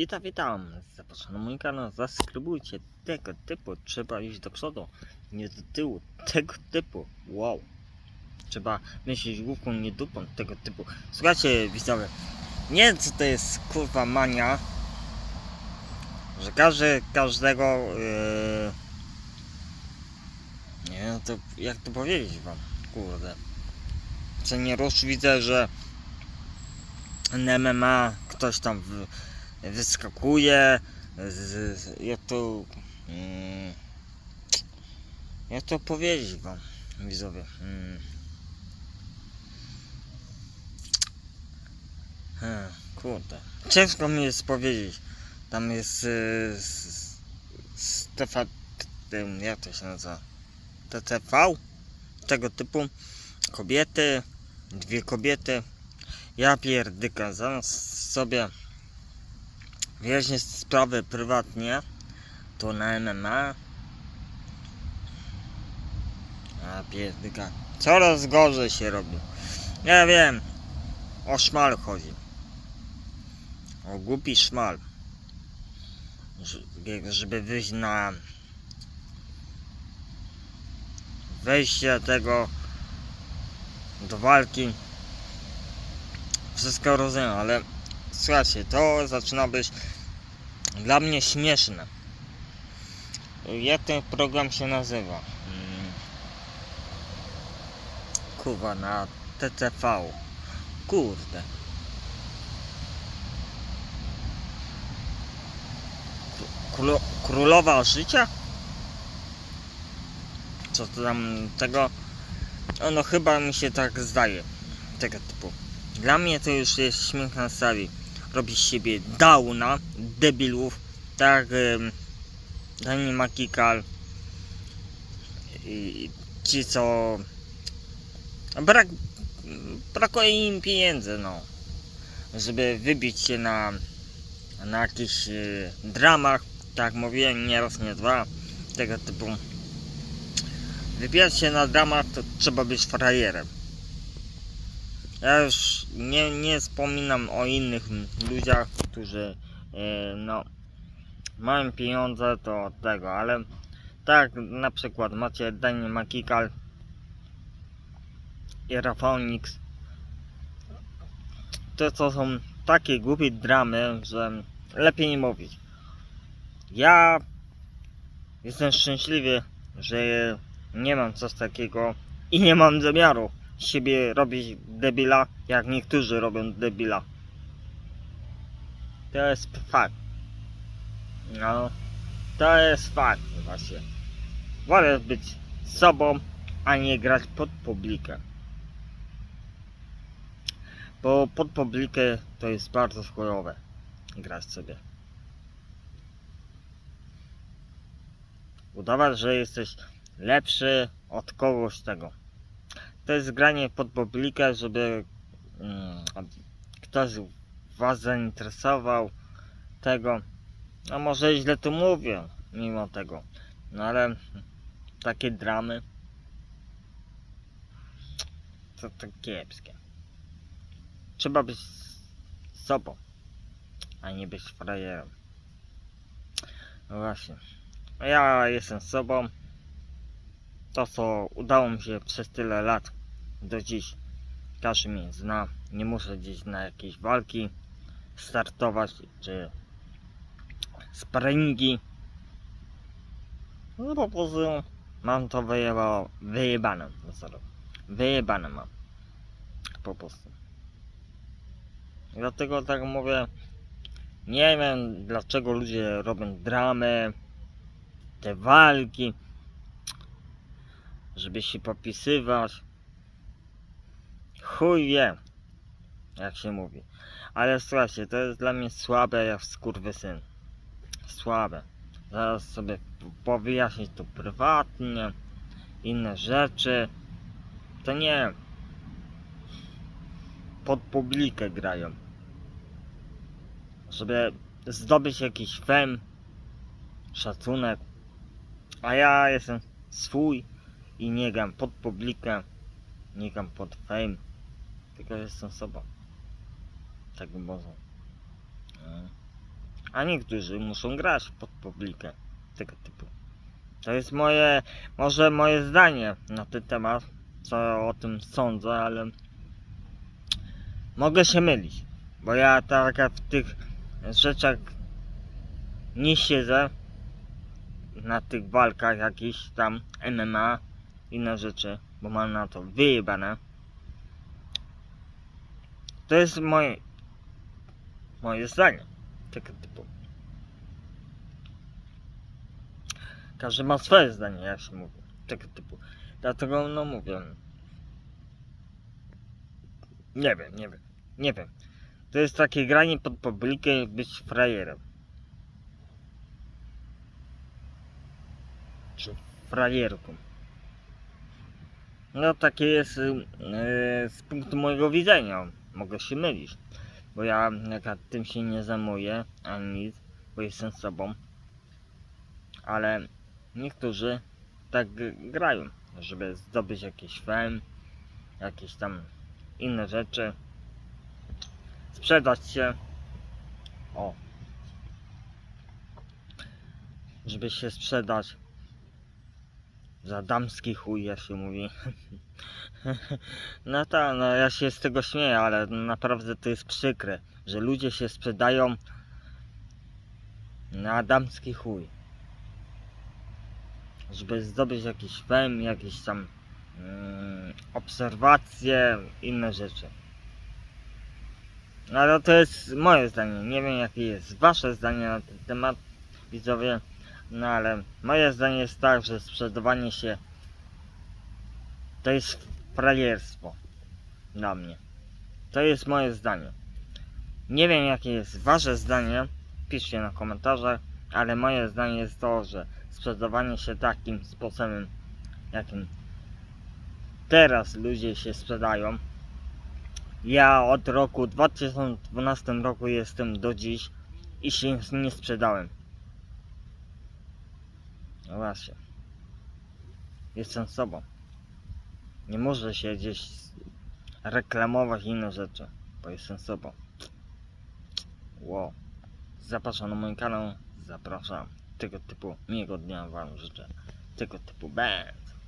Witam, witam. Zapraszam na mój kanał. Zasubskrybujcie tego typu. Trzeba iść do przodu, nie do tyłu. Tego typu. Wow. Trzeba myśleć główką, nie dupą. Tego typu. Słuchajcie, widzowie. Nie wiem, co to jest kurwa mania. Że każdy każdego. Yy... Nie wiem, to jak to powiedzieć wam. Kurde. Co nie rusz widzę, że MMA ktoś tam w, wyskakuje z, z, jak to mm, to powiedzieć wam widzowie. Mm. Hmm, kurde. Ciężko mi jest powiedzieć. Tam jest y, Stefan tym, jak to się nazywa? TTV tego typu. Kobiety dwie kobiety. Ja pierdyka, zamiast sobie wyjaśnić sprawy prywatnie, to na MMA. A pierdyka, coraz gorzej się robi. Ja wiem, o szmal chodzi. O głupi szmal. Żeby wyjść na wejście tego do walki wszystko rozumiem, ale słuchajcie, to zaczyna być dla mnie śmieszne. Jak ten program się nazywa? Mm. Kurwa, na TTV. Kurde. Królo- Królowa życia? Co to tam tego? No, no chyba mi się tak zdaje. Tego typu. Dla mnie to już jest śmiech na sali. Robi z siebie downa, debilów, tak Dani Makikal. Ci co brak brakuje im pieniędzy no. Żeby wybić się na na jakichś y, dramach tak mówiłem nie raz nie dwa tego typu. Wybijać się na dramach to trzeba być frajerem ja już nie, nie wspominam o innych ludziach, którzy e, no mają pieniądze to od tego, ale tak na przykład macie Daniel Makikal i Rafał Nix. To co są takie głupie dramy, że lepiej nie mówić. Ja jestem szczęśliwy, że nie mam coś takiego i nie mam zamiaru siebie robić debila, jak niektórzy robią debila. To jest fakt. No, to jest fakt właśnie. Wolę być sobą, a nie grać pod publikę. Bo pod publikę to jest bardzo chujowe grać sobie. Udawać, że jesteś lepszy od kogoś tego to jest granie pod publikę, żeby mm, ktoś was zainteresował tego. A może źle to mówię, mimo tego. No ale takie dramy to, to kiepskie. Trzeba być sobą, a nie być frajerem. No właśnie. Ja jestem sobą. To co udało mi się przez tyle lat do dziś każdy mnie zna. Nie muszę gdzieś na jakieś walki startować, czy sparingi. No po prostu mam to wyjeba, wyjebane. No. Wyjebane mam. Po prostu. Dlatego tak mówię. Nie wiem dlaczego ludzie robią dramy, te walki, żeby się popisywać. Chuj wie, jak się mówi. Ale słuchajcie, to jest dla mnie słabe jak skurwysyn. Słabe. Zaraz sobie powyjaśnić to prywatnie, inne rzeczy. To nie pod publikę grają. Żeby zdobyć jakiś fem, szacunek. A ja jestem swój i nie gram pod publikę, nie gram pod fame, tylko jestem sobą. Tak może. Mm. A niektórzy muszą grać pod publikę tego typu. To jest moje, może moje zdanie na ten temat, co o tym sądzę, ale mogę się mylić, bo ja tak w tych rzeczach nie siedzę na tych walkach jakichś tam MMA, inne rzeczy, bo mam na to wyjebane. To jest moje moje zdanie tego typu. Każdy ma swoje zdanie, jak się mówi, tego typu. Dlatego no mówię. Nie wiem, nie wiem, nie wiem. To jest takie granie pod publikę być frajerem. Czy frajerką. No takie jest y, y, z punktu mojego widzenia. Mogę się mylić. Bo ja tym się nie zajmuję, ani nic, bo jestem sobą. Ale niektórzy tak grają, żeby zdobyć jakiś fame, jakieś tam inne rzeczy. Sprzedać się. O. Żeby się sprzedać. Za damski chuj, jak się mówi. No tak, no ja się z tego śmieję, ale naprawdę to jest przykre, że ludzie się sprzedają na damski chuj. Żeby zdobyć jakiś fame, jakieś tam mm, obserwacje, inne rzeczy. No, to jest moje zdanie, nie wiem jakie jest wasze zdanie na ten temat, widzowie. No ale moje zdanie jest tak, że sprzedawanie się to jest frajerstwo dla mnie. To jest moje zdanie. Nie wiem jakie jest wasze zdanie, piszcie na komentarzach, ale moje zdanie jest to, że sprzedawanie się takim sposobem, jakim teraz ludzie się sprzedają. Ja od roku 2012 roku jestem do dziś i się nie sprzedałem. No właśnie. Jestem sobą. Nie muszę się gdzieś reklamować inne rzeczy, bo jestem sobą. Wow. Zapraszam na mój kanał. Zapraszam. Tego typu miłego dnia wam życzę. Tego typu band.